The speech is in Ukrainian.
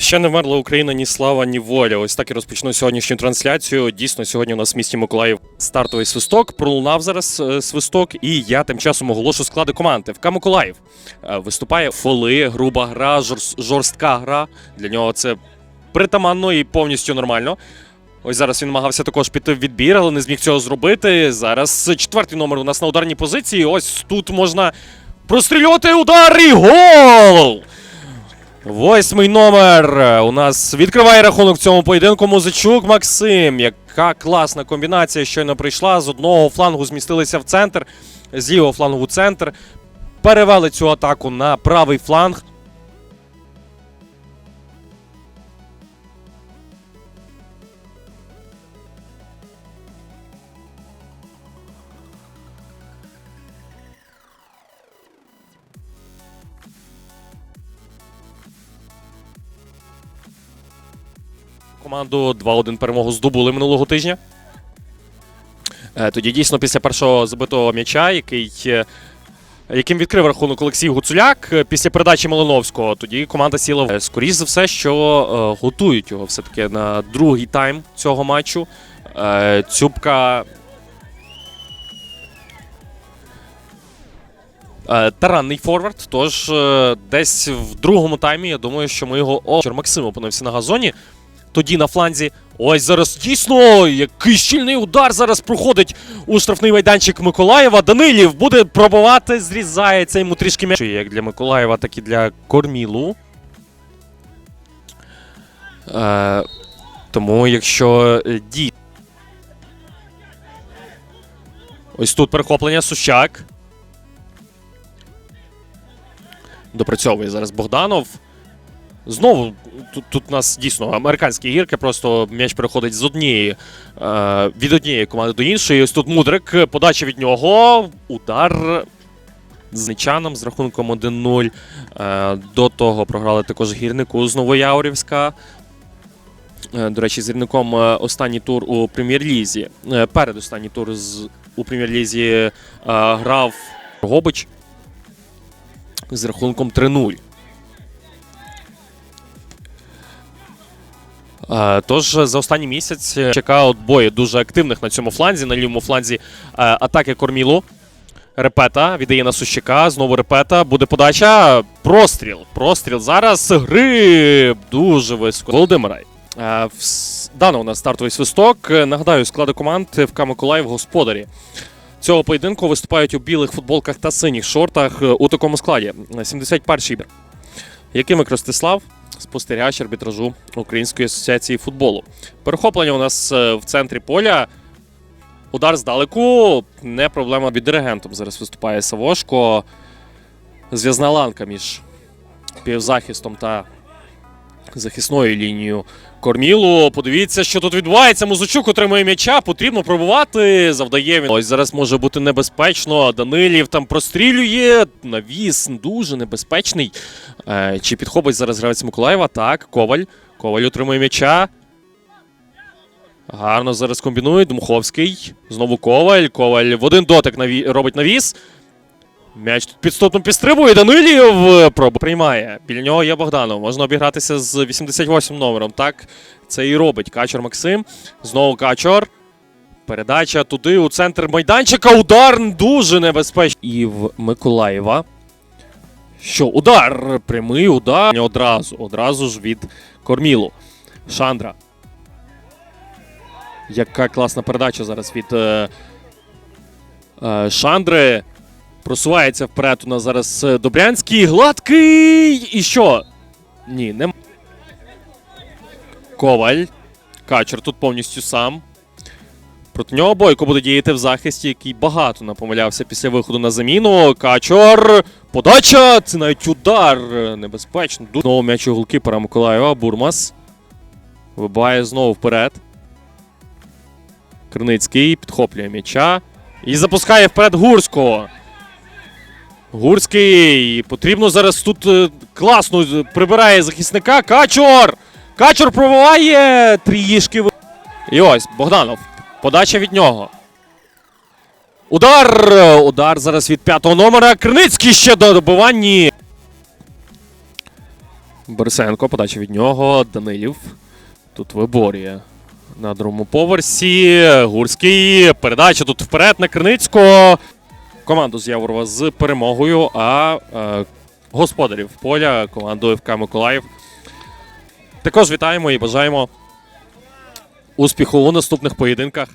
Ще не вмерла Україна ні слава, ні воля. Ось так і розпочну сьогоднішню трансляцію. Дійсно, сьогодні у нас в місті Миколаїв стартовий свисток. Пролунав зараз е, свисток, і я тим часом оголошу склади команди. ФК Миколаїв е, виступає фоли, груба гра, жорстка гра. Для нього це притаманно і повністю нормально. Ось зараз він намагався також піти в відбір, але не зміг цього зробити. Зараз четвертий номер у нас на ударній позиції. Ось тут можна прострілювати удар і гол! Восьмий номер у нас відкриває рахунок цьому поєдинку. Музичук Максим. Яка класна комбінація щойно прийшла. З одного флангу змістилися в центр, з лівого флангу центр. Перевели цю атаку на правий фланг. Команду 2-1 перемогу здобули минулого тижня. Е, Тоді дійсно після першого забитого м'яча, який, е, яким відкрив рахунок Олексій Гуцуляк е, після передачі Малиновського, тоді команда сіла скоріш за все, що готують його все-таки на другий тайм цього матчу. Цюбка. Таранний форвард. Тож десь в другому таймі я думаю, що ми його О, Максим опинився на газоні. Тоді на фланзі. Ось зараз дійсно який щільний удар зараз проходить у штрафний майданчик Миколаєва. Данилів буде пробувати, зрізається йому трішки м'яч. Як для Миколаєва, так і для Кормілу. Е, тому якщо е, ді. Ось тут перехоплення Сущак. Допрацьовує зараз Богданов. Знову тут, тут у нас дійсно американські гірки, просто м'яч переходить з однієї е, від однієї команди до іншої. Ось тут Мудрик, подача від нього. Удар з Нечаном з рахунком 1-0. Е, до того програли також гірнику з Новояворівська. Е, до речі, з гірником останній тур у прем'єр-лізі. Е, тур з, у прем'єр-лізі е, грав Гобич з рахунком 3-0. Тож за останній місяць е, чекає бої дуже активних на цьому фланзі. На лівому фланзі е, атаки Кормілу. Репета віддає на Сущака. Знову репета. Буде подача. Простріл. Простріл зараз. Гриб. Дуже високо. Володимирай. Е, Дано у нас стартовий свисток. Е, Нагадаю, склади команд ФК Миколаїв господарі. Цього поєдинку виступають у білих футболках та синіх шортах е, у такому складі. 71-й бір. Якимик Ростислав, спостерігач арбітражу Української асоціації футболу. Перехоплення у нас е, в центрі поля. Удар здалеку. Не проблема від диригентом. Зараз виступає Савошко. Зв'язна ланка між півзахистом та захисною лінією Кормілу. Подивіться, що тут відбувається. Музичук отримує м'яча. Потрібно пробувати. Завдає він. Ось зараз може бути небезпечно. Данилів там прострілює. Навіс дуже небезпечний. Е, чи підхопить зараз гравець Миколаєва? Так, Коваль. Коваль отримує м'яча. Гарно зараз комбінує. Дмуховський. Знову Коваль. Коваль в один дотик наві... робить навіс. М'яч тут підступно підстрибує. Данилів е, пробу приймає. Біля нього є Богданов. Можна обігратися з 88 номером. Так, це і робить Качор Максим. Знову Качор. Передача туди у центр майданчика. Удар дуже небезпечний. І в Миколаєва. Що, удар? Прямий удар. Одразу. Одразу ж від Кормілу. Шандра. Яка класна передача зараз від е, е, Шандри. Просувається вперед у нас зараз е, Добрянський. Гладкий. І що? Ні, не. Коваль. Качер тут повністю сам. Проти нього Бойко буде діяти в захисті, який багато напомилявся після виходу на заміну. Качор. Подача! Це навіть удар. Небезпечно. Знову м'яч у голкіпера Миколаєва. Бурмас. Вибиває знову вперед. Криницький підхоплює м'яча. І запускає вперед Гурського. Гурський. Потрібно зараз тут е, класно прибирає захисника. Качор! Качор пробиває трішки. ви- І ось Богданов. Подача від нього. Удар! Удар зараз від п'ятого номера. Криницький ще до добиванні. Борисенко, подача від нього. Данилів. Тут виборює на другому поверсі. Гурський. Передача тут вперед на Криницького. Команду з Яворова з перемогою, а е, господарів поля команду ФК Миколаїв. Також вітаємо і бажаємо успіху у наступних поєдинках.